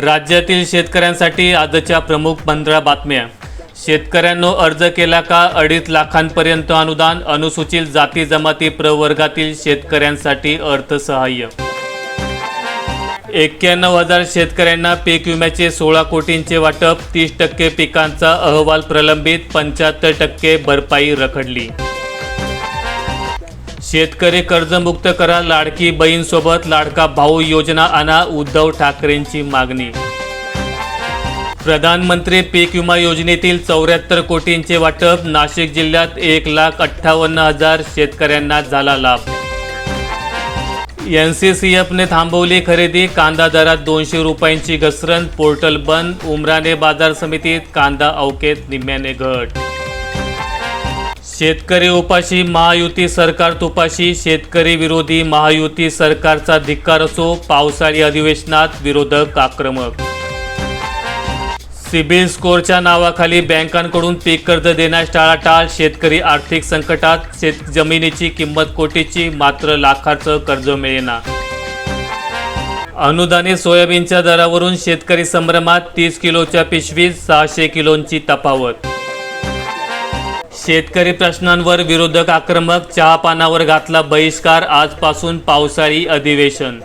राज्यातील शेतकऱ्यांसाठी आजच्या प्रमुख पंधरा बातम्या. शेतकऱ्यांनो अर्ज केला का अडीच लाखांपर्यंत अनुदान अनुसूचित जाती जमाती प्रवर्गातील शेतकऱ्यांसाठी अर्थसहाय्य? एक्क्याण्णव हजार शेतकऱ्यांना पीक विम्याचे सोळा कोटींचे वाटप तीस टक्के पिकांचा अहवाल प्रलंबित पंच्याहत्तर टक्के भरपाई रखडली. शेतकरी कर्जमुक्त करा लाडकी बहीणसोबत लाडका भाऊ योजना आणा उद्धव ठाकरेंची मागणी. प्रधानमंत्री पीक विमा योजनेतील चौऱ्याहत्तर कोटींचे वाटप नाशिक जिल्ह्यात एक लाख अठ्ठावन्न हजार शेतकऱ्यांना झाला लाभ. एन सी सी एफने थांबवली खरेदी कांदा दरात दोनशे रुपयांची घसरण पोर्टल बंद उमराने बाजार समितीत कांदा अवकेत निम्म्याने घट. शेतकरी उपाशी महायुती सरकार तुपाशी शेतकरी विरोधी महायुती सरकारचा धिक्कार असो पावसाळी अधिवेशनात विरोधक आक्रमक. सिबिल स्कोअरच्या नावाखाली बँकांकडून पीक कर्ज देण्यास टाळाटाळ शेतकरी आर्थिक संकटात शेत जमिनीची किंमत कोटीची मात्र लाखाचं कर्ज मिळेना. अनुदानित सोयाबीनच्या दरावरून शेतकरी संभ्रमात तीस किलोच्या पिशवीत सहाशे किलोंची तफावत. शेतकरी प्रश्नांवर विरोधक आक्रमक चहा पानावर घातला बहिष्कार आजपासून पावसाळी अधिवेशन.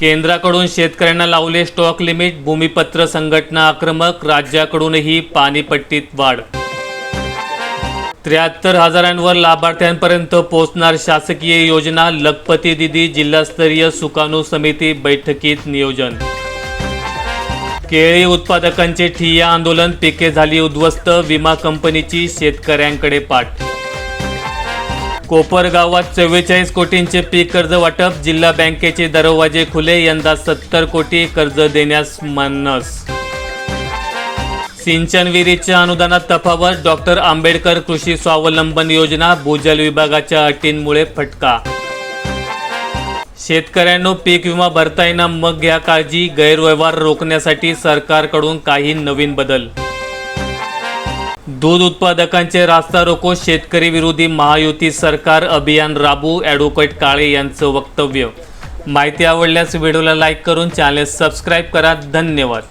केंद्राकडून शेतकऱ्यांना लावले स्टॉक लिमिट भूमिपत्र संघटना आक्रमक राज्याकडूनही पाणीपट्टीत वाढ. त्र्याहत्तर हजारांवर लाभार्थ्यांपर्यंत पोहोचणार शासकीय योजना लखपती दिदी जिल्हास्तरीय सुकाणू समिती बैठकीत नियोजन. केळी उत्पादकांचे ठिय्या आंदोलन पिके झाली उद्ध्वस्त विमा कंपनीची शेतकऱ्यांकडे पाठ. कोपर गावात चव्वेचाळीस कोटींचे पीक कर्ज वाटप जिल्हा बँकेचे दरवाजे खुले यंदा सत्तर कोटी कर्ज देण्यास मानस. सिंचन विहिरीच्या अनुदानात तफावत डॉक्टर आंबेडकर कृषी स्वावलंबन योजना भूजल विभागाच्या अटींमुळे फटका. शेतकऱ्यांनो पीक विमा भरता येईना मग घ्या काळजी. गैरव्यवहार रोखण्यासाठी सरकारकडून काही नवीन बदल. दूध उत्पादकांचे रास्ता रोको. शेतकरी विरोधी महायुती सरकार अभियान राबू ॲडव्होकेट काळे यांचं वक्तव्य. माहिती आवडल्यास व्हिडिओला लाईक करून चॅनल सबस्क्राईब करा. धन्यवाद.